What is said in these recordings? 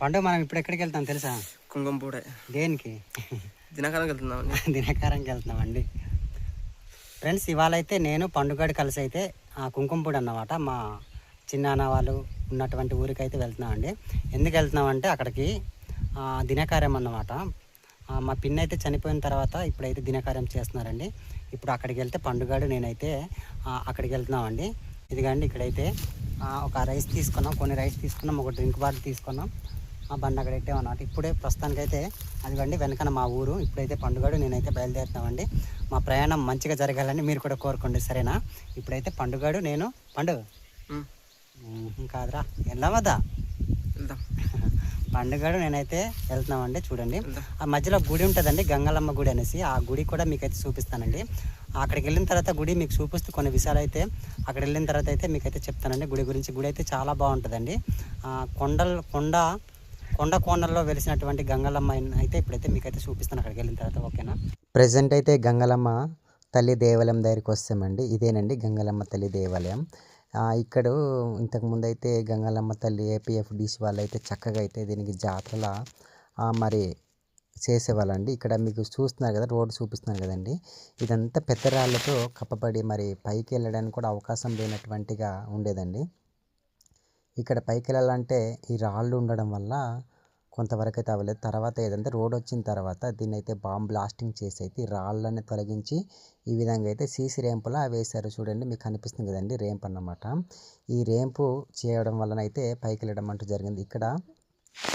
పండుగ మనం ఇప్పుడు ఎక్కడికి వెళ్తాం తెలుసా? కుంకుమపూడే దేనికి? దినకాలం వెళ్తున్నామండి. దినకారంకి వెళ్తున్నామండి. ఫ్రెండ్స్ ఇవాళ అయితే నేను పండుగడి కలిసి అయితే ఆ కుంకుమపూడి అన్నమాట. మా చిన్నాన్న వాళ్ళు ఉన్నటువంటి ఊరికి అయితే వెళ్తున్నామండి. ఎందుకు వెళ్తున్నామంటే అక్కడికి దినకార్యం అన్నమాట. మా పిన్ అయితే చనిపోయిన తర్వాత ఇప్పుడైతే దినకార్యం చేస్తున్నారండి. ఇప్పుడు అక్కడికి వెళ్తే పండుగడు నేనైతే అక్కడికి వెళ్తున్నామండి. ఇదిగండి ఇక్కడైతే ఒక రైస్ తీసుకున్నాం కొన్ని రైస్ తీసుకున్నాం ఒక డ్రింక్ బాటిల్ తీసుకున్నాం. ఆ బండి అక్కడ పెట్టామన్నమాట ఇప్పుడే ప్రస్తుతానికైతే అదిగండి వెనకన మా ఊరు. ఇప్పుడైతే పండుగడు నేనైతే బయలుదేరుతామండి. మా ప్రయాణం మంచిగా జరగాలని మీరు కూడా కోరుకోండి సరేనా? ఇప్పుడైతే పండుగడు నేను పండుగ కాదురా. వెళ్దామద్దా వెళ్దాం. పండుగడు నేనైతే వెళ్తున్నామండి చూడండి. ఆ మధ్యలో గుడి ఉంటుందండి గంగలమ్మ గుడి అనేసి. ఆ గుడి కూడా మీకైతే చూపిస్తానండి. అక్కడికి వెళ్ళిన తర్వాత గుడి మీకు చూపిస్తూ కొన్ని విషయాలు అయితే అక్కడ వెళ్ళిన తర్వాత అయితే మీకైతే చెప్తానండి. గుడి గురించి గుడి అయితే చాలా బాగుంటుందండి. కొండల కొండ కొండ కోనల్లో వెలిసినటువంటి గంగలమ్మ అయితే ఇప్పుడైతే మీకైతే చూపిస్తాను అక్కడికి వెళ్ళిన తర్వాత ఓకేనా? ప్రజెంట్ అయితే గంగలమ్మ తల్లి దేవాలయం దగ్గరికి వస్తామండి. ఇదేనండి గంగలమ్మ తల్లి దేవాలయం. ఇక్కడ ఇంతకుముందు అయితే గంగలమ్మ తల్లి ఏపీఎఫ్ డిసి వాళ్ళు అయితే చక్కగా అయితే దీనికి జాతరల మరి చేసేవాళ్ళండి. ఇక్కడ మీకు చూస్తున్నారు కదా రోడ్డు చూపిస్తున్నారు కదండి. ఇదంతా పెద్ద రాళ్ళతో కప్పబడి మరి పైకి వెళ్ళడానికి కూడా అవకాశం లేనటువంటిగా ఉండేదండి. ఇక్కడ పైకి వెళ్ళాలంటే ఈ రాళ్ళు ఉండడం వల్ల కొంతవరకు అయితే అవ్వలేదు. తర్వాత ఏదంటే రోడ్ వచ్చిన తర్వాత దీన్ని అయితే బాంబ్ బ్లాస్టింగ్ చేసి అయితే ఈ రాళ్ళని తొలగించి ఈ విధంగా అయితే సీసీ రేంపులా వేశారు. చూడండి మీకు కనిపిస్తుంది కదండి రేంప్ అన్నమాట. ఈ రేంపు చేయడం వలన అయితే పైకి వెళ్ళడం అంటూ జరిగింది. ఇక్కడ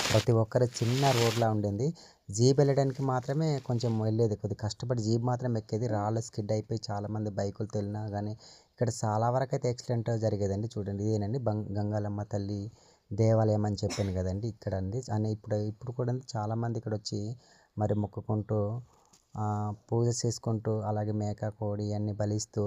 ప్రతి ఒక్కరు చిన్న రోడ్లా ఉండింది. జీప్ వెళ్ళడానికి మాత్రమే కొంచెం వెళ్ళేది. కొద్ది కష్టపడి జీప్ మాత్రం ఎక్కేది. రాళ్ళు స్కిడ్ అయిపోయి చాలామంది బైకులు వెళ్ళినా కానీ ఇక్కడ చాలా వరకు అయితే యాక్సిడెంట్ జరిగేదండి. చూడండి ఇదేనండి బంగ్ గంగాలమ్మ తల్లి దేవాలయం అని చెప్పాను కదండి ఇక్కడ అండి. అని ఇప్పుడు ఇప్పుడు కూడా చాలామంది ఇక్కడ వచ్చి మరి మొక్కుకుంటూ పూజ చేసుకుంటూ అలాగే మేక కోడి అన్ని బలిస్తూ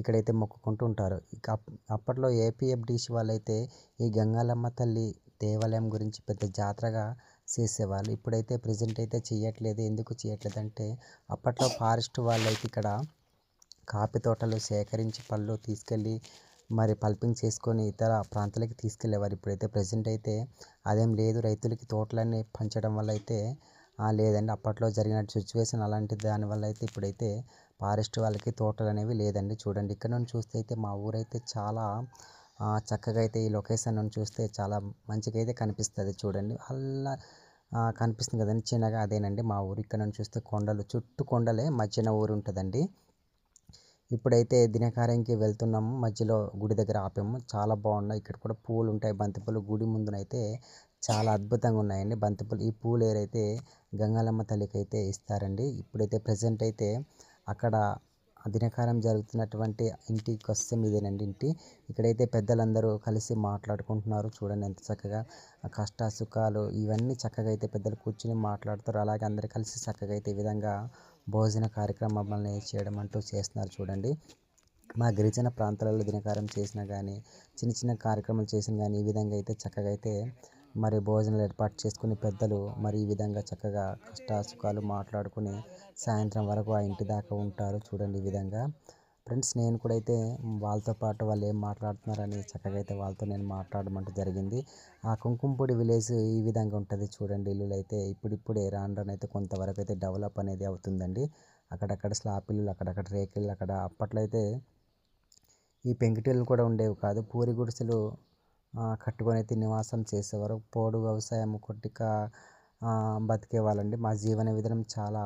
ఇక్కడైతే మొక్కుకుంటూ ఉంటారు. ఇక అప్పట్లో ఏపీఎఫ్డిసి వాళ్ళైతే ఈ గంగాలమ్మ తల్లి దేవాలయం గురించి పెద్ద జాతరగా చేసేవాళ్ళు. ఇప్పుడైతే ప్రజెంట్ అయితే చేయట్లేదు. ఎందుకు చేయట్లేదు అంటే అప్పట్లో ఫారెస్ట్ వాళ్ళైతే ఇక్కడ కాఫీ తోటలు సేకరించి పళ్ళు తీసుకెళ్ళి మరి పల్పింగ్ చేసుకొని ఇతర ప్రాంతాలకి తీసుకెళ్ళేవారు. ఇప్పుడైతే ప్రజెంట్ అయితే అదేం లేదు. రైతులకి తోటలన్నీ పంచడం వల్ల అయితే లేదండి. అప్పట్లో జరిగిన సిచ్యువేషన్ అలాంటి దానివల్ల అయితే ఇప్పుడైతే ఫారెస్ట్ వాళ్ళకి తోటలు అనేవి లేదండి. చూడండి ఇక్కడ నుండి చూస్తే అయితే మా ఊరైతే చాలా చక్కగా అయితే ఈ లొకేషన్ చూస్తే చాలా మంచిగా అయితే కనిపిస్తుంది చూడండి. అలా కనిపిస్తుంది కదండి. చిన్నగా అదేనండి. మా ఊరు ఇక్కడ నుంచి చూస్తే కొండలు చుట్టూ కొండలే మధ్యన ఊరు ఉంటుందండి. ఇప్పుడైతే దినకార్యంకి వెళ్తున్నాము. మధ్యలో గుడి దగ్గర ఆపాము. చాలా బాగున్నాయి. ఇక్కడ కూడా పూలు ఉంటాయి బంతిపూలు గుడి ముందునైతే చాలా అద్భుతంగా ఉన్నాయండి. బంతిపూలు ఈ పూలు ఏరైతే గంగాలమ్మ తల్లికి అయితే ఇస్తారండి. ఇప్పుడైతే ప్రజెంట్ అయితే అక్కడ దినకారం జరుగుతున్నటువంటి ఇంటికి వస్తే ఇదేనండి ఇంటి. ఇక్కడైతే పెద్దలందరూ కలిసి మాట్లాడుకుంటున్నారు. చూడండి ఎంత చక్కగా కష్ట సుఖాలు ఇవన్నీ చక్కగా అయితే పెద్దలు కూర్చుని మాట్లాడుతారు. అలాగే అందరు కలిసి చక్కగా అయితే ఈ విధంగా భోజన కార్యక్రమాలని చేయడం అంటూ చేస్తున్నారు చూడండి. మా గిరిజన ప్రాంతాలలో దినకారం చేసినా కానీ చిన్న చిన్న కార్యక్రమాలు చేసినా కానీ ఈ విధంగా అయితే చక్కగా అయితే మరి భోజనాలు ఏర్పాటు చేసుకుని పెద్దలు మరి ఈ విధంగా చక్కగా కష్ట సుఖాలు మాట్లాడుకుని సాయంత్రం వరకు ఆ ఇంటి దాకా ఉంటారు. చూడండి ఈ విధంగా. ఫ్రెండ్స్ నేను కూడా అయితే వాళ్ళతో పాటు వాళ్ళు ఏం మాట్లాడుతున్నారని చక్కగా అయితే వాళ్ళతో నేను మాట్లాడమంటూ జరిగింది. ఆ కుంకుమపూడి విలేజ్ ఈ విధంగా ఉంటుంది చూడండి. ఇల్లులు అయితే ఇప్పుడిప్పుడే రాను అయితే కొంతవరకు అయితే డెవలప్ అనేది అవుతుందండి. అక్కడక్కడ స్లాబ్ ఇల్లులు అక్కడక్కడ రేకులు అక్కడ అప్పట్లో అయితే ఈ పెంకుటిల్లు కూడా ఉండేవి కాదు. పూరి గుడిసెలు కట్టుకొని అయితే నివాసం చేసేవారు. పోడు వ్యవసాయం కొట్టిక బతికే వాళ్ళండి. మా జీవన విధానం చాలా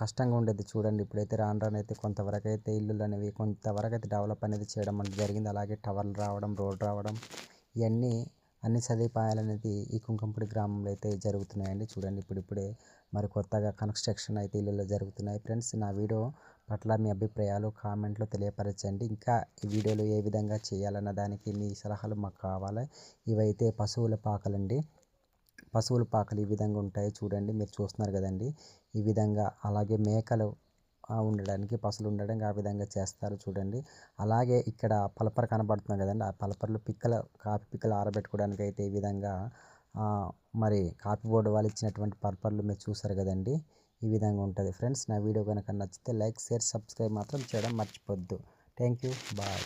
కష్టంగా ఉండేది చూడండి. ఇప్పుడైతే రాను రాను అయితే కొంతవరకు అయితే ఇల్లులు అనేవి కొంతవరకు అయితే డెవలప్ అనేది చేయడం అనేది జరిగింది. అలాగే టవర్లు రావడం రోడ్ రావడం ఇవన్నీ అన్ని సదుపాయాలు అనేది ఈ కుంకంపూడి గ్రామంలో అయితే జరుగుతున్నాయండి. చూడండి ఇప్పుడిప్పుడే మరి కొత్తగా కన్స్ట్రక్షన్ అయితే ఇల్లులో జరుగుతున్నాయి. ఫ్రెండ్స్ నా వీడియో పట్ల మీ అభిప్రాయాలు కామెంట్లో తెలియపరచండి. ఇంకా ఈ వీడియోలు ఏ విధంగా చేయాలన్న దానికి మీ సలహాలు మాకు కావాలి. ఇవైతే పశువుల పాకలండి. పశువుల పాకలు ఈ విధంగా ఉంటాయి చూడండి మీరు చూస్తున్నారు కదండి. ఈ విధంగా అలాగే మేకలు ఉండడానికి పశువులు ఉండడానికి ఆ విధంగా చేస్తారు చూడండి. అలాగే ఇక్కడ పలపర కనబడుతున్నాయి కదండి ఆ పలపరలు పిక్కల కాఫీ పిక్కలు ఆరబెట్టుకోవడానికి అయితే ఈ విధంగా మరి కాఫీ బోర్డు వాళ్ళు ఇచ్చినటువంటి పర్పర్లు మీరు చూసారు కదండి. ఈ విధంగా ఉంటుంది ఫ్రెండ్స్. నా వీడియో కనుక నచ్చితే లైక్ షేర్ సబ్స్క్రైబ్ మాత్రం చేయడం మర్చిపోద్దు. Thank you. బాయ్.